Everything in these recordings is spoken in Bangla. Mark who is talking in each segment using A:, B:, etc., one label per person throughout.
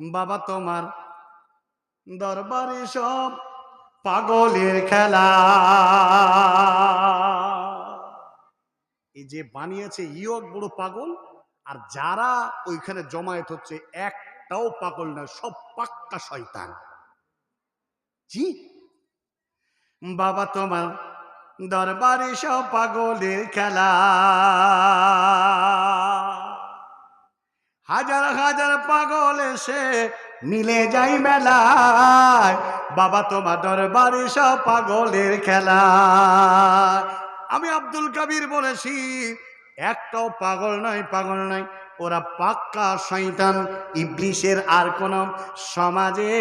A: বাবা তোমার দরবারে সব পাগলের খেলা। এই যে বানিয়েছে ইয়ক বড় পাগল, আর যারা ওইখানে জমায়েত হচ্ছে, একটাও পাগল না সব পাক্কা শয়তান। জি? বাবা তোমার দরবারে সব পাগলের খেলা। হাজার হাজার পাগল এসে মিলে যাই মেলায়। বাবা তোমার দরবারে সব পাগলের খেলা। আমি আব্দুল কাবির বলেছি, একটাও পাগল নয় পাগল নয়। ওরা পাক্কা শৈতান ইবলিশের আর কোন সমাজে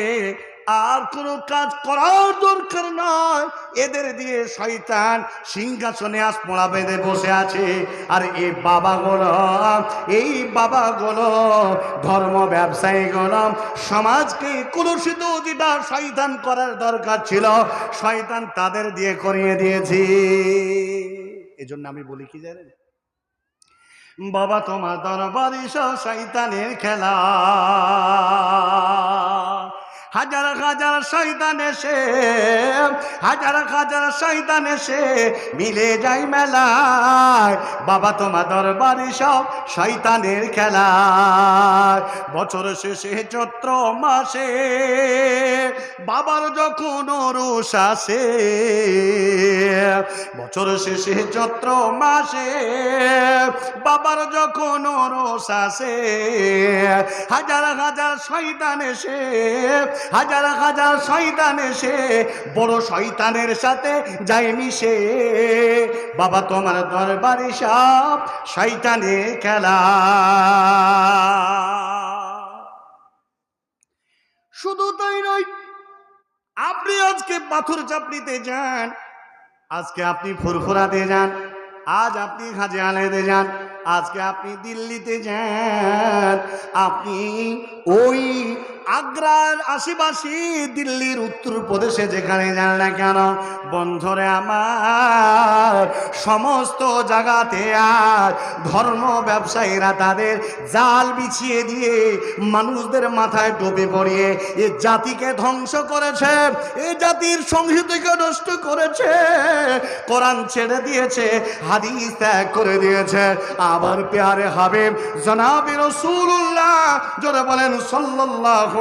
A: আর কোনো কাজ করার দরকার নয় এদের দিয়ে শয়তান সিংহাসনে আসমোড়া বেঁধে বসে আছে। আর এই বাবাগুলো, এই বাবা বাবাগুলো, ধর্ম ব্যবসায়ীগুলো, সমাজকে কলুষিত যেটা শয়তান করার দরকার ছিল। শয়তান তাদের দিয়ে করিয়ে দিয়েছে। এজন্য আমি বলি কি জানেন? বাবা তোমার দরবারে সব শয়তানের খেলা। হাজার হাজার শয়তান এসে, হাজার হাজার শয়তান এসে মিলে যাই মেলায়। বাবা, তোমার দরবারি সব শয়তানের খেলা বছর শেষে চৈত্র মাসে বাবার যখন রোষ আসে, বছর শেষে চৈত্র মাসে বাবার যখন রোষ আসে হাজার হাজার শয়তান এসে, হাজার হাজার শয়তান এসে, বড় শয়তানের সাথে যায় মিশে। বাবা তোমার দরবারে সব শয়তানে খেলা। শুধু তাই নয়, আপনি আজকে পাথর চাপড়িতে যান, আজকে আপনি ফুরফুরাতে যান। আজ আপনি হাজে আলেতে যান আজকে আপনি দিল্লিতে যান আপনি ওই আগ্রার আশেপাশে দিল্লির উত্তর প্রদেশে যেখানে যান না কেন, বন্ধরে আমার, সমস্ত জায়গাতে আর ধর্ম ব্যবসায়ীরা তাদের জাল বিছিয়ে দিয়ে মানুষদের মাথায় টোপে পড়িয়ে এ জাতিকে ধ্বংস করেছে, এ জাতির সংহিতাকে নষ্ট করেছে, কোরআন ছেড়ে দিয়েছে, হাদিস ত্যাগ করে দিয়েছে। আবার পেয়ারে হাবিব জনাবি রসুল্লাহ জোরে বলেন, সাল্লাল্লাহু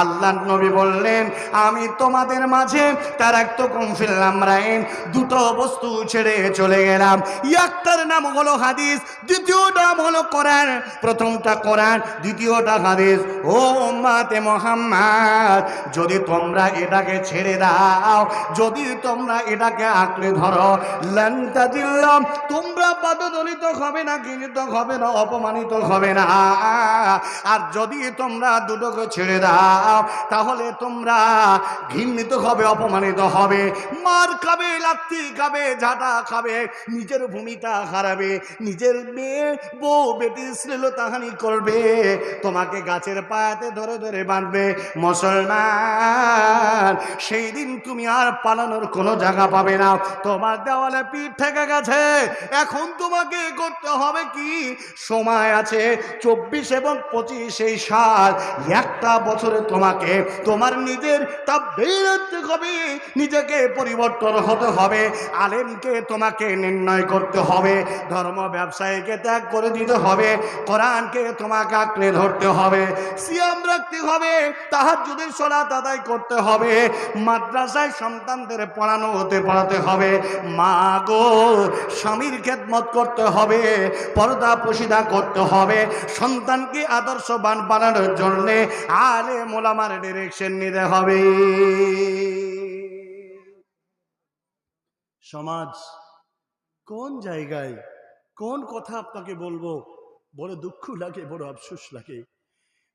A: আল্লাহ নবী বললেন, আমি তোমাদের মাঝে তার এক তো কমফিল্লাম রাইন দুটো বস্তু ছেড়ে চলে গেলাম। একটার নাম হলো হাদিস, দ্বিতীয় নাম হলো কোরআন। প্রথমটা কোরআন, দ্বিতীয়টা হাদিস। ও উম্মাতে মোহাম্মদ, যদি তোমরা এটাকে ছেড়ে দাও, যদি তোমরা এটাকে আঁকড়ে ধরো লান্তা দিল্লাম তোমরা পদদলিত হবে না, ঘৃণিত হবে না, অপমানিত হবে না। আর যদি তোমরা দুটোকে ছেড়ে দাও, তাহলে তোমরা ঘৃণিত হবে, অপমানিত হবে। মার খাবে, লাত্তি খাবে, ঝাঁটা খাবে, নিজের ভূমিটা হারাবে, নিজের মেয়ে, বউ, বেটি শ্লীলতাহানি করবে, তোমাকে গাছের পায়াতে ধরে ধরে বাঁধবে। মুসলমান, সেই দিন তুমি আর পালানোর কোনো জায়গা পাবে না। তোমার দেওয়ালে পিঠ থেকে গেছে। এখন তোমাকে করতে হবে কি? সময় আছে চব্বিশ এবং পঁচিশ এই সাল একটা বছরে তোমাকে, তোমার নিজের তা বেরোতে হবে নিজেকে পরিবর্তন হতে হবে, আলেমকে তোমাকে নির্ণয় করতে হবে, ধর্ম ব্যবসায়ীকে ত্যাগ করে দিতে হবে, কোরআনকে তোমাকে আঁকড়ে ধরতে হবে, সিয়াম রাখতে হবে তাহার যদি সোলাত আদায় করতে হবে, মাদ্রাসায় সন্তানদের পড়ানো হতে, পড়াতে হবে, মা গো, স্বামীর খেদমত করতে হবে, পর্দা পশিদা করতে হবে, সন্তানকে আদর্শবান বানানোর জন্যে আলে মোলামার ডিরেকশন নিতে হবে। সমাজ কোন জায়গায় কোন কথা আপনাকে বলব? বড় দুঃখ লাগে, বড় আফসোস লাগে।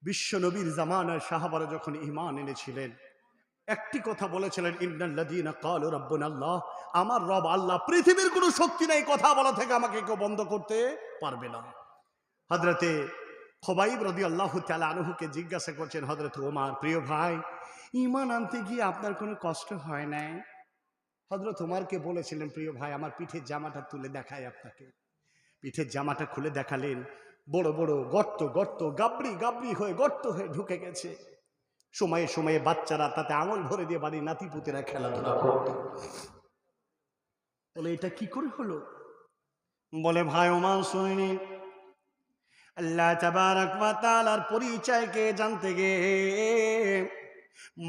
A: বিশ্ব নবীর জামানায় সাহাবারা যখন ইমান এনেছিলেন, একটি কথা বলেছিলেন ইন্নাল্লাযীনা ক্বালু রাব্বুনা আল্লাহ আমার রব আল্লাহ পৃথিবীর কোনো শক্তি নেই, কথা বলা থেকে আমাকে কেউ বন্ধ করতে পারবে না। হযরতে খোবাইব রদি আল্লাহ আনহুকে জিজ্ঞাসা করছেন হজরত ওমার, প্রিয় ভাই ইমান আনতে গিয়ে আপনার কোনো কষ্ট হয় নাই? হজরত ওমারকে বলেছিলেন, প্রিয় ভাই, আমার পিঠের জামাটা তুলে দেখায় আপনাকে। পিঠের জামাটা খুলে দেখালেন, বড় বড় গর্ত গর্ত, গাবড়ি গাবড়ি হয়ে গর্ত হয়ে ঢুকে গেছে। সময়ে সময়ে বাচ্চারা তাতে আঙুল ভরে দিয়ে বাড়ির নাতিপুতেরা খেলাধুলা করত। বলে, এটা কি করে হলো? বলে, ভাই, ওমান শুনিনি। আল্লাহ তাআলার পরিচয়কে জানতে গিয়ে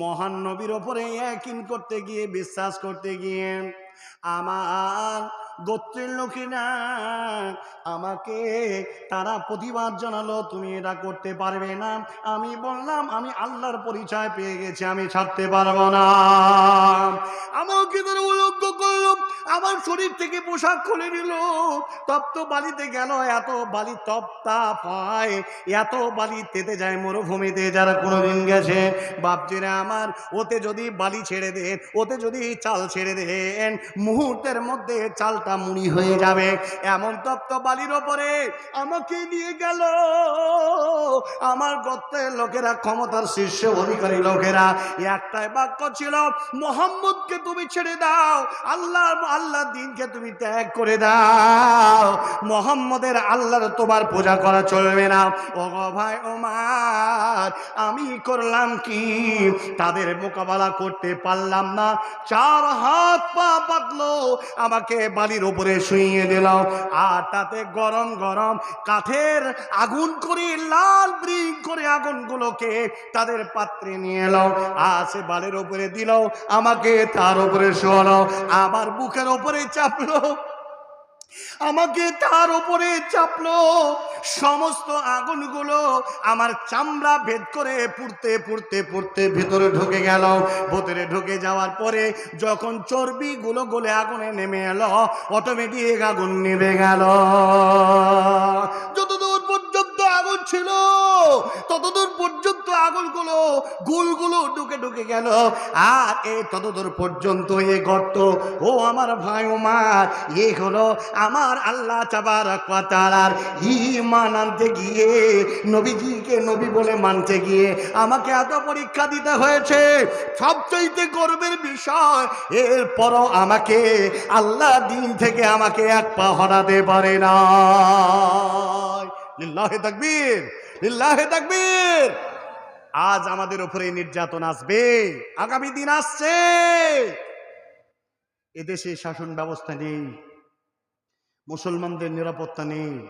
A: মহান নবীর ওপরে ইয়াকিন করতে গিয়ে, বিশ্বাস করতে গিয়ে, আমার গোত্রের লোকেরা আমাকে তারা প্রতিবাদ জানালো, তুমি এটা করতে পারবে না। আমি বললাম, আমি আল্লাহর পরিচয় পেয়ে গেছি, আমি ছাড়তে পারব না। আমাকে তারা উলঙ্গ করল আমার শরীর থেকে পোশাক খুলে নিল। তপ্ত বালিতে গেল, এত বালি তপ্তা পায় এত বালি তেতে যায়, মরুভূমিতে যারা কোনোদিন গেছে। বাপজিরা আমার, ওতে যদি বালি ছেড়ে দেন, ওতে যদি চাল ছেড়ে দেন, মুহূর্তের মধ্যে চালটা মুড়ি হয়ে যাবে। এমন তপ্ত বালির ওপরে আমাকে নিয়ে গেল। আমার গত্তের লোকেরা, ক্ষমতার শীর্ষ অধিকারী লোকেরা একটাই বাক্য ছিল, মোহাম্মদকে তুমি ছেড়ে দাও আল্লাহ আল্লাহ দিনকে তুমি ত্যাগ করে দাও। মোহাম্মদের আল্লাহর তোমার পূজা করা চলবে না। ও ভাই ওমার, আমি করলাম কি? তাদের মোকাবেলা করতে পারলাম না। চার হাত পা পাতলো আমাকে বালির উপরে শুইয়ে দিলাম। আর তাতে গরম গরম কাঠের আগুন করে, লাল ব্রিং করে আগুনগুলোকে তাদের পাত্রে নিয়ে এলাম। আর সে বালের উপরে দিল আমাকে তার উপরে শোয়ালো আবার বুকের উপরে চাপলো, আমাকে তার উপরে চাপলো। সমস্ত আগুনগুলো আমার চামড়া ভেদ করে পুড়তে পুড়তে পুড়তে ভেতরে ঢুকে গেল। ভেতরে ঢুকে যাওয়ার পরে যখন চর্বিগুলো গলে আগুনে নেমে এলো অটোমেটিক আগুন নেমে গেল। গুলগুলো ঢুকে ঢুকে গেল। আর এই ততদূর পর্যন্ত এ গর্ত। ও আমার ভাই ওমার এ হলো আমার আল্লাহ চাবার তালার ইমান আনতে গিয়ে, নবীজিকে নবী বলে মানতে গিয়ে আমাকে এত পরীক্ষা দিতে হয়েছে। সবচাইতে গর্বের বিষয়, এরপরও আমাকে আল্লাহ দিন থেকে আমাকে এক পা হরাতে পারে না লিল্লাহে তাকবীর লিল্লাহে তাকবীর। আজ আমাদের উপরে নির্যাতন আসবে। আগামী দিন আসছে। এদেশে শাসন ব্যবস্থা নেই। মুসলমানদের নিরাপত্তা নেই।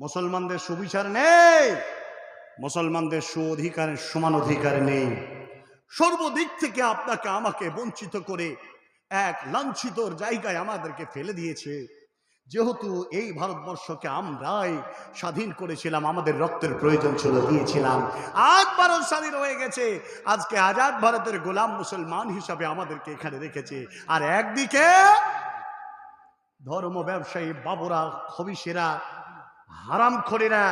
A: মুসলমানদের সুবিচার নেই। মুসলমানদের সু অধিকারের সমান অধিকার নেই। সর্বদিক থেকে আপনাকে আমাকে বঞ্চিত করে এক লাঞ্ছিতর জায়গায় আমাদেরকে ফেলে দিয়েছে। যেহেতু এই ভারতবর্ষকে আমরাই স্বাধীন করেছিলাম, আমাদের রক্তের প্রয়োজন ছিল, দিয়েছিলাম। আজ ভারত স্বাধীন হয়ে গেছে। আজকে আজাদ ভারতের গোলাম মুসলমান হিসাবে আমাদেরকে এখানে রেখেছে। আর একদিকে ধর্ম ব্যবসায়ী, বাবুরা, খবিসেরা, হারাম খোরেরা,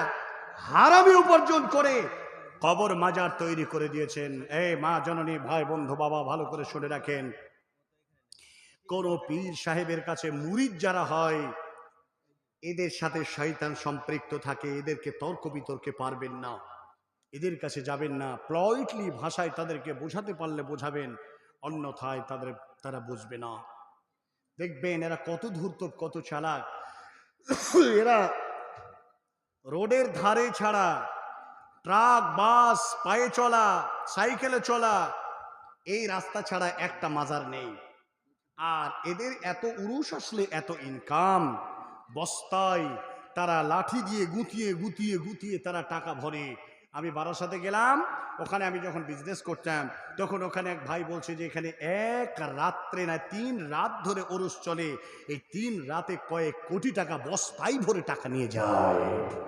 A: হারামি উপার্জন করে কবর মাজার তৈরি করে দিয়েছেন। এই মা জননী, ভাই, বন্ধু, বাবা, ভালো করে শুনে রাখেন। কোন পীর সাহেবের কাছে মুরিদ যারা হয়, এদের সাথে শয়তান সম্পৃক্ত থাকে, এদেরকে তর্ক বিতর্কে পারবেন না। এদের কাছে যাবেন না। প্লয়েটলি ভাষায় তাদেরকে বোঝাতে পারলে বোঝাবেন, অন্যথায় তাদের, তারা বুঝবে না। দেখবেন এরা কত ধূর্ত, কত চালাক। এরা রোডের ধারে ছাড়া, ট্রাক, বাস, পায়ে চলা, সাইকেলে চলা, এই রাস্তা ছাড়া একটা মাজার নেই। আর এদের এত উরুষ আসলে এত ইনকাম। বস্তায় তারা লাঠি দিয়ে গুতিয়ে গুতিয়ে গুতিয়ে তারা টাকা ভরে। আমি বারাসাতে গেলাম, ওখানে আমি যখন বিজনেস করতাম, তখন ওখানে এক ভাই বলছে যে, এখানে এক রাত্রে না, তিন রাত ধরে ওরস চলে। এই তিন রাতে কয়েক কোটি টাকা বস্তায় ভরে টাকা নিয়ে যায়।